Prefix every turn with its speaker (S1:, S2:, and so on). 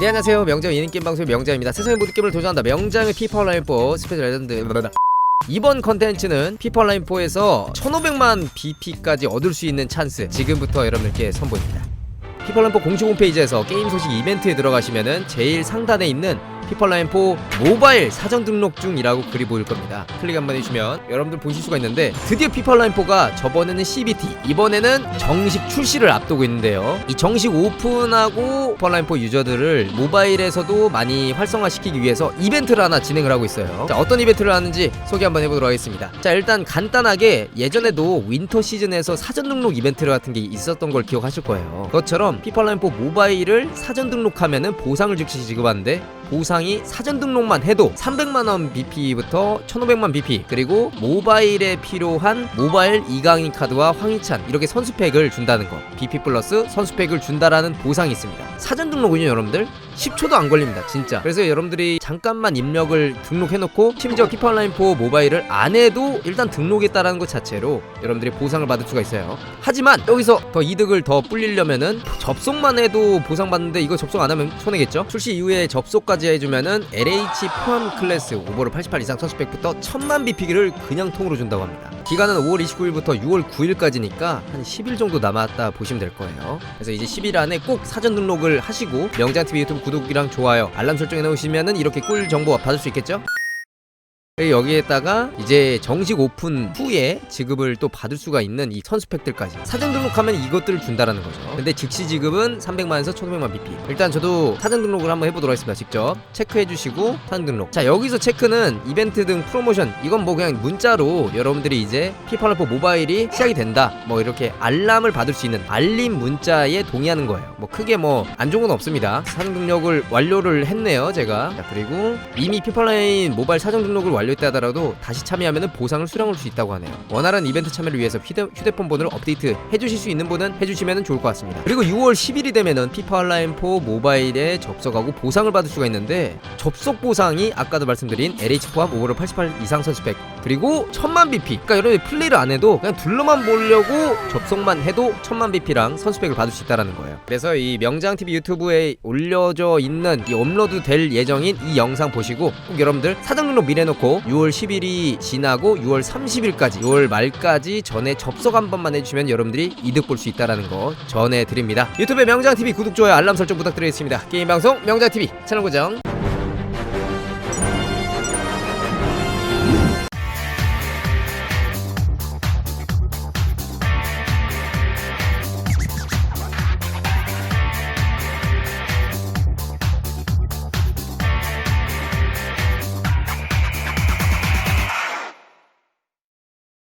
S1: 네 안녕하세요. 명장 예능 게임 방송의 명장입니다. 세상의 모든 게임을 도전한다. 명장의 피파 온라인 4 스페셜 레전드. 이번 컨텐츠는 피파 온라인 4에서 1500만 BP까지 얻을 수 있는 찬스. 지금부터 여러분들께 선보입니다. 피파 온라인 4 공식 홈페이지에서 게임 소식 이벤트에 들어가시면은 제일 상단에 있는 피파 온라인 4 모바일 사전 등록 중이라고 글이 보일 겁니다. 클릭 한번 해주시면 여러분들 보실 수가 있는데 드디어 피파 온라인 4가 저번에는 CBT 이번에는 정식 출시를 앞두고 있는데요. 이 정식 오픈하고 피파 온라인 4 유저들을 모바일에서도 많이 활성화시키기 위해서 이벤트를 하나 진행을 하고 있어요. 자 어떤 이벤트를 하는지 소개 한번 해보도록 하겠습니다. 자 일단 간단하게 예전에도 윈터 시즌에서 사전 등록 이벤트 같은 게 있었던 걸 기억하실 거예요. 그것처럼 피파 온라인 4 모바일을 사전 등록하면은 보상을 즉시 지급하는데 보상이 사전 등록만 해도 300만원 BP부터 1500만 BP 그리고 모바일에 필요한 모바일 이강인 카드와 황희찬 이렇게 선수팩을 준다는 거. BP 플러스 선수팩을 준다라는 보상이 있습니다. 사전 등록은요 여러분들 10초도 안 걸립니다 진짜. 그래서 여러분들이 잠깐만 입력을 등록해놓고 심지어 피파 온라인 4 모바일을 안 해도 일단 등록했다라는 것 자체로 여러분들이 보상을 받을 수가 있어요. 하지만 여기서 더 이득을 더 불리려면은 접속만 해도 보상받는데 이거 접속 안 하면 손해겠죠? 출시 이후에 접속까지 해주면은 LH 포함 클래스 오버롤 88 이상 선수팩부터 1000만 BP기를 그냥 통으로 준다고 합니다 기간은 5월 29일부터 6월 9일까지니까 한 10일 정도 남았다 보시면 될 거예요 그래서 이제 10일 안에 꼭 사전 등록을 하시고 명장TV 유튜브 구독이랑 좋아요 알람 설정해 놓으시면은 이렇게 꿀 정보 받을 수 있겠죠? 여기에다가 이제 정식 오픈 후에 지급을 또 받을 수가 있는 이 선수팩들까지. 사전 등록하면 이것들을 준다라는 거죠. 근데 즉시 지급은 300만에서 1500만 BP 일단 저도 사전 등록을 한번 해보도록 하겠습니다. 직접 체크해 주시고 사전 등록. 자 여기서 체크는 이벤트 등 프로모션. 이건 뭐 그냥 문자로 여러분들이 이제 피파라포 모바일이 시작이 된다. 뭐 이렇게 알람을 받을 수 있는 알림 문자에 동의하는 거예요. 뭐 크게 뭐 안 좋은 건 없습니다. 사전 등록을 완료를 했네요 제가. 자 그리고 이미 피파라인 모바일 사전 등록을 완료 했다 하더라도 다시 참여하면 보상을 수령할 수 있다고 하네요. 원활한 이벤트 참여를 위해서 휴대, 휴대 폰 번호를 업데이트 해주실 수 있는 분은 해주시면 좋을 것 같습니다. 그리고 6월 10일이 되면은 피파 온라인 4 모바일에 접속하고 보상을 받을 수가 있는데 접속 보상이 아까도 말씀드린 LH 포함 오버롤 88 이상 선수 팩 그리고 1000만 BP 그러니까 여러분이 플레이를 안 해도 그냥 둘러만 보려고 접속만 해도 1000만 BP랑 선수팩을 받을 수 있다는 거예요. 그래서 이 명장TV 유튜브에 올려져 있는 이 업로드 될 예정인 이 영상 보시고 꼭 여러분들 사전 등록 미리 해놓고 6월 10일이 지나고 6월 30일까지 6월 말까지 전에 접속 한 번만 해주시면 여러분들이 이득 볼 수 있다는 거 전해드립니다. 유튜브에 명장TV 구독, 좋아요, 알람 설정 부탁드리겠습니다. 게임 방송 명장TV 채널 고정